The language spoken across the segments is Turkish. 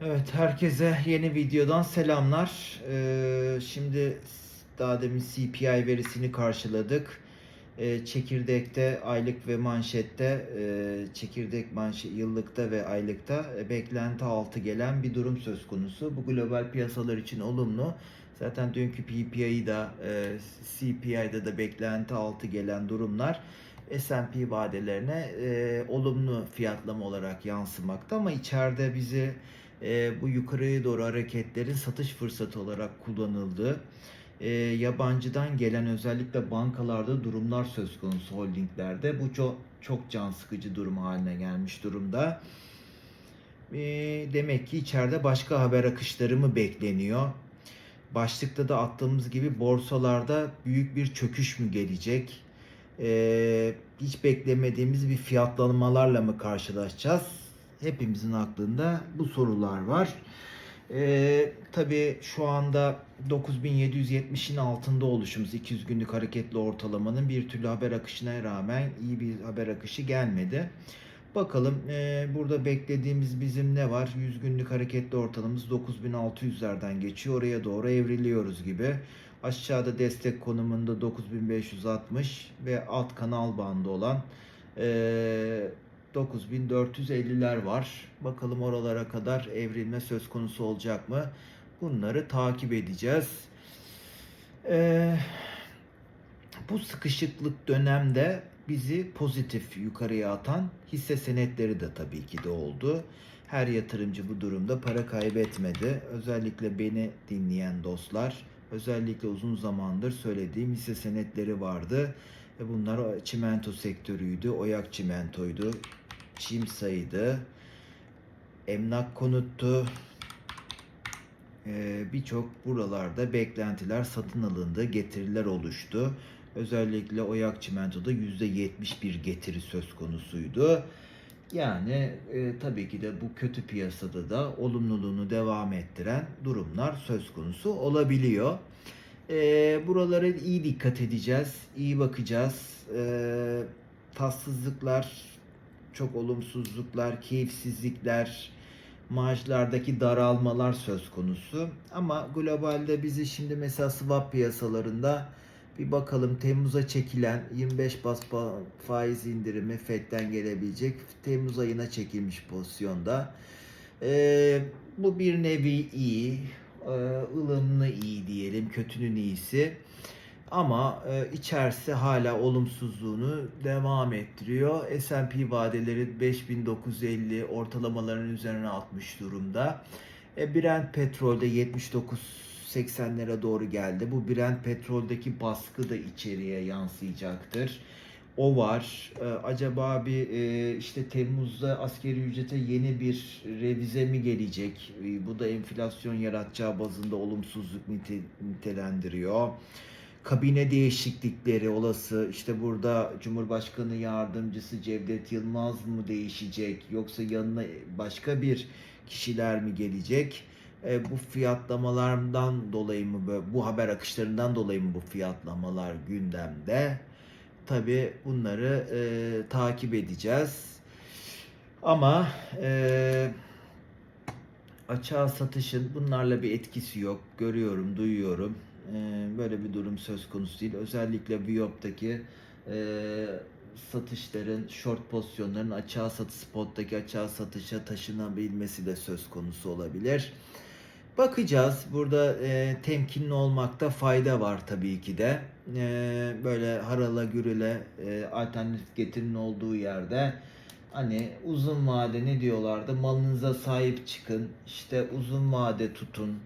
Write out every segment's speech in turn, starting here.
Evet, herkese yeni videodan selamlar. Ee, şimdi daha demin CPI verisini karşıladık. Ee, çekirdekte, aylık ve manşette, e, çekirdek manşet yıllıkta ve aylıkta e, beklenti altı gelen bir durum söz konusu. Bu global piyasalar için olumlu. Zaten dünkü PPI'yi da e, CPI'de de beklenti altı gelen durumlar S&P vadelerine e, olumlu fiyatlama olarak yansımakta ama içeride bizi e, bu yukarıya doğru hareketlerin satış fırsatı olarak kullanıldığı, e, yabancıdan gelen özellikle bankalarda durumlar söz konusu holdinglerde. Bu çok, çok can sıkıcı durum haline gelmiş durumda. E, demek ki içeride başka haber akışları mı bekleniyor? Başlıkta da attığımız gibi borsalarda büyük bir çöküş mü gelecek? E, hiç beklemediğimiz bir fiyatlanmalarla mı karşılaşacağız? Hepimizin aklında bu sorular var. Ee, tabii şu anda 9770'in altında oluşumuz 200 günlük hareketli ortalamanın bir türlü haber akışına rağmen iyi bir haber akışı gelmedi. Bakalım e, burada beklediğimiz bizim ne var? 100 günlük hareketli ortalamamız 9600'lerden geçiyor. Oraya doğru evriliyoruz gibi. Aşağıda destek konumunda 9560 ve alt kanal bandı olan e, 9450'ler var. Bakalım oralara kadar evrilme söz konusu olacak mı? Bunları takip edeceğiz. Ee, bu sıkışıklık dönemde bizi pozitif yukarıya atan hisse senetleri de tabii ki de oldu. Her yatırımcı bu durumda para kaybetmedi. Özellikle beni dinleyen dostlar, özellikle uzun zamandır söylediğim hisse senetleri vardı. E bunlar çimento sektörüydü, oyak çimentoydu, Çimsa'ydı, emlak konuttu. Ee, Birçok buralarda beklentiler satın alındı, getiriler oluştu. Özellikle Oyak Çimento'da %71 getiri söz konusuydu. Yani e, tabii ki de bu kötü piyasada da olumluluğunu devam ettiren durumlar söz konusu olabiliyor. E, buralara iyi dikkat edeceğiz, iyi bakacağız. E, tatsızlıklar, çok olumsuzluklar, keyifsizlikler, marjlardaki daralmalar söz konusu. Ama globalde bizi şimdi mesela swap piyasalarında bir bakalım Temmuz'a çekilen 25 bas faiz indirimi FED'den gelebilecek. Temmuz ayına çekilmiş pozisyonda. Ee, bu bir nevi iyi, e, ılımlı iyi diyelim, kötünün iyisi. Ama e, içerisi hala olumsuzluğunu devam ettiriyor. S&P vadeleri 5950 ortalamaların üzerine atmış durumda. E, Brent petrolde 79 80'lere doğru geldi. Bu Brent petroldeki baskı da içeriye yansıyacaktır. O var. E, acaba bir e, işte Temmuz'da askeri ücrete yeni bir revize mi gelecek? E, bu da enflasyon yaratacağı bazında olumsuzluk nite, nitelendiriyor kabine değişiklikleri olası işte burada Cumhurbaşkanı yardımcısı Cevdet Yılmaz mı değişecek yoksa yanına başka bir kişiler mi gelecek? E, bu fiyatlamalardan dolayı mı bu haber akışlarından dolayı mı bu fiyatlamalar gündemde? Tabi bunları e, takip edeceğiz. Ama e, açığa satışın bunlarla bir etkisi yok. Görüyorum, duyuyorum. Ee, böyle bir durum söz konusu değil. Özellikle Biop'taki e, satışların, short pozisyonların açığa satış spottaki açığa satışa taşınabilmesi de söz konusu olabilir. Bakacağız. Burada e, temkinli olmakta fayda var tabii ki de. E, böyle harala gürüle e, alternatif getirinin olduğu yerde hani uzun vade ne diyorlardı? Malınıza sahip çıkın. İşte uzun vade tutun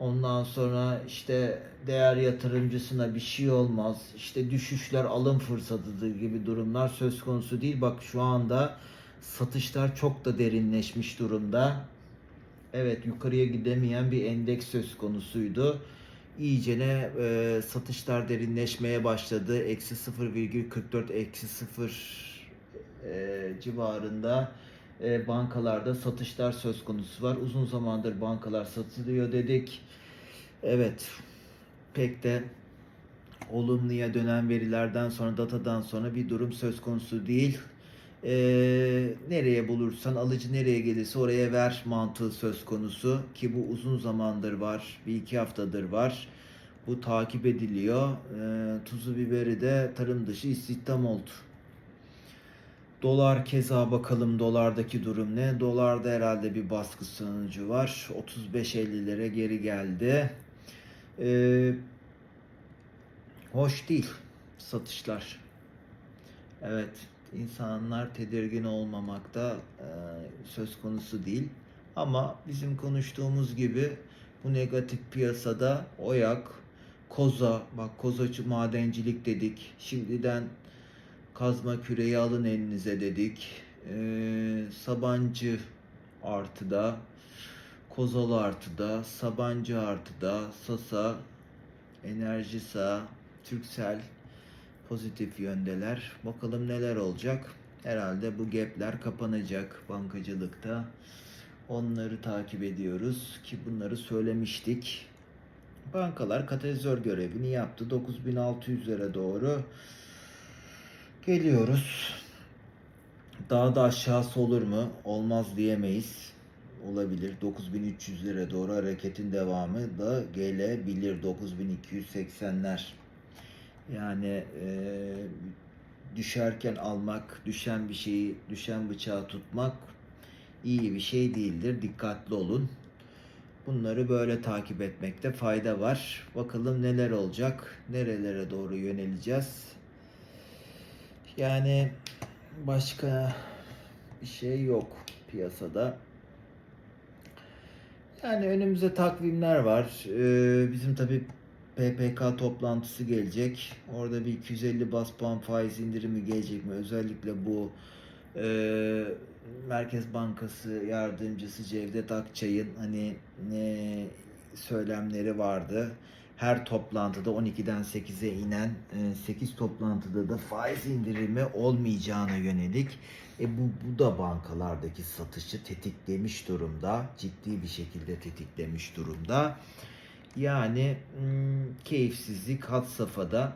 Ondan sonra işte değer yatırımcısına bir şey olmaz. İşte düşüşler alım fırsatıdır gibi durumlar söz konusu değil. Bak şu anda satışlar çok da derinleşmiş durumda. Evet yukarıya gidemeyen bir endeks söz konusuydu. İyicene e, satışlar derinleşmeye başladı. Eksi 0,44 eksi 0 e, civarında e, bankalarda satışlar söz konusu var. Uzun zamandır bankalar satılıyor dedik. Evet pek de olumluya dönen verilerden sonra datadan sonra bir durum söz konusu değil. e, nereye bulursan alıcı nereye gelirse oraya ver mantığı söz konusu ki bu uzun zamandır var bir iki haftadır var bu takip ediliyor E, tuzu biberi de tarım dışı istihdam oldu. Dolar keza bakalım dolardaki durum ne? Dolarda herhalde bir baskı sonucu var. 35.50'lere geri geldi. Ee, hoş değil satışlar. Evet, insanlar tedirgin olmamakta e, söz konusu değil. Ama bizim konuştuğumuz gibi bu negatif piyasada oyak, koza, bak kozacı madencilik dedik. Şimdiden kazma küreği alın elinize dedik. Ee, Sabancı artıda, Kozalı artıda, Sabancı artıda, Sasa, Enerjisa, Türksel pozitif yöndeler. Bakalım neler olacak. Herhalde bu gapler kapanacak bankacılıkta. Onları takip ediyoruz ki bunları söylemiştik. Bankalar katalizör görevini yaptı. 9600'lere doğru geliyoruz. Daha da aşağısı olur mu? Olmaz diyemeyiz. Olabilir. 9300'lere doğru hareketin devamı da gelebilir. 9280'ler. Yani eee, düşerken almak, düşen bir şeyi, düşen bıçağı tutmak iyi bir şey değildir. Dikkatli olun. Bunları böyle takip etmekte fayda var. Bakalım neler olacak, nerelere doğru yöneleceğiz. Yani başka bir şey yok piyasada. Yani önümüzde takvimler var. Ee, bizim tabii PPK toplantısı gelecek. Orada bir 250 bas puan faiz indirimi gelecek mi? Özellikle bu e, Merkez Bankası yardımcısı Cevdet Akçay'ın hani ne söylemleri vardı. Her toplantıda 12'den 8'e inen 8 toplantıda da faiz indirimi olmayacağına yönelik e bu, bu da bankalardaki satışı tetiklemiş durumda. Ciddi bir şekilde tetiklemiş durumda. Yani hmm, keyifsizlik had safhada.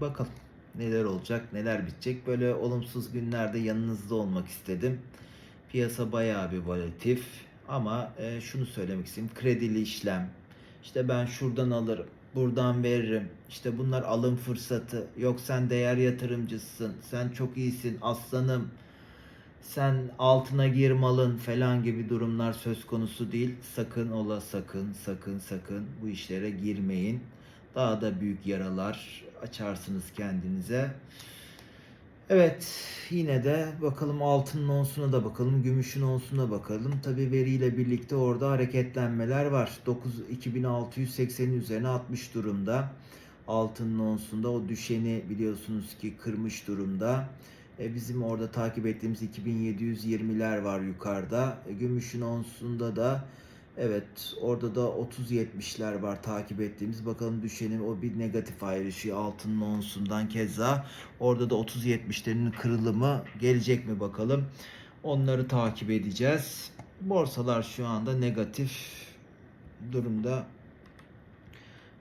Bakalım neler olacak, neler bitecek. Böyle olumsuz günlerde yanınızda olmak istedim. Piyasa bayağı bir volatif. Ama e, şunu söylemek istedim. Kredili işlem. İşte ben şuradan alırım, buradan veririm. İşte bunlar alım fırsatı. Yok sen değer yatırımcısın. Sen çok iyisin aslanım. Sen altına gir malın falan gibi durumlar söz konusu değil. Sakın ola sakın sakın sakın bu işlere girmeyin. Daha da büyük yaralar açarsınız kendinize. Evet yine de bakalım altının onsuna da bakalım gümüşün onsuna bakalım. Tabi veriyle birlikte orada hareketlenmeler var. 9 2680'in üzerine 60 durumda. Altının onsunda o düşeni biliyorsunuz ki kırmış durumda. E, bizim orada takip ettiğimiz 2720'ler var yukarıda. E, gümüşün onsunda da Evet orada da 30-70'ler var takip ettiğimiz. Bakalım düşenin o bir negatif ayrışıyor altının onsundan keza. Orada da 30-70'lerin kırılımı gelecek mi bakalım. Onları takip edeceğiz. Borsalar şu anda negatif durumda.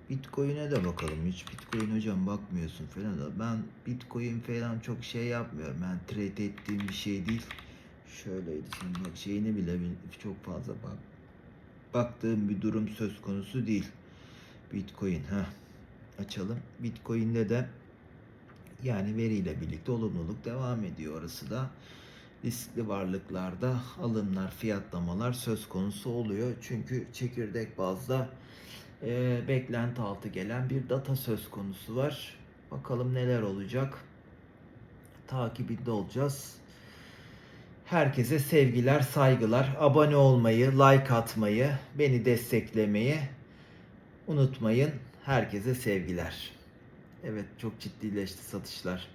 Bitcoin'e de bakalım. Hiç Bitcoin hocam bakmıyorsun falan da. Ben Bitcoin falan çok şey yapmıyorum. Ben trade ettiğim bir şey değil. Şöyleydi şimdi bak şeyini bile bil- çok fazla bak baktığım bir durum söz konusu değil. Bitcoin ha açalım. Bitcoin'de de yani veriyle birlikte olumluluk devam ediyor orası da. Riskli varlıklarda alımlar, fiyatlamalar söz konusu oluyor. Çünkü çekirdek bazda e, beklenti altı gelen bir data söz konusu var. Bakalım neler olacak. Takibinde olacağız. Herkese sevgiler, saygılar. Abone olmayı, like atmayı, beni desteklemeyi unutmayın. Herkese sevgiler. Evet çok ciddileşti satışlar.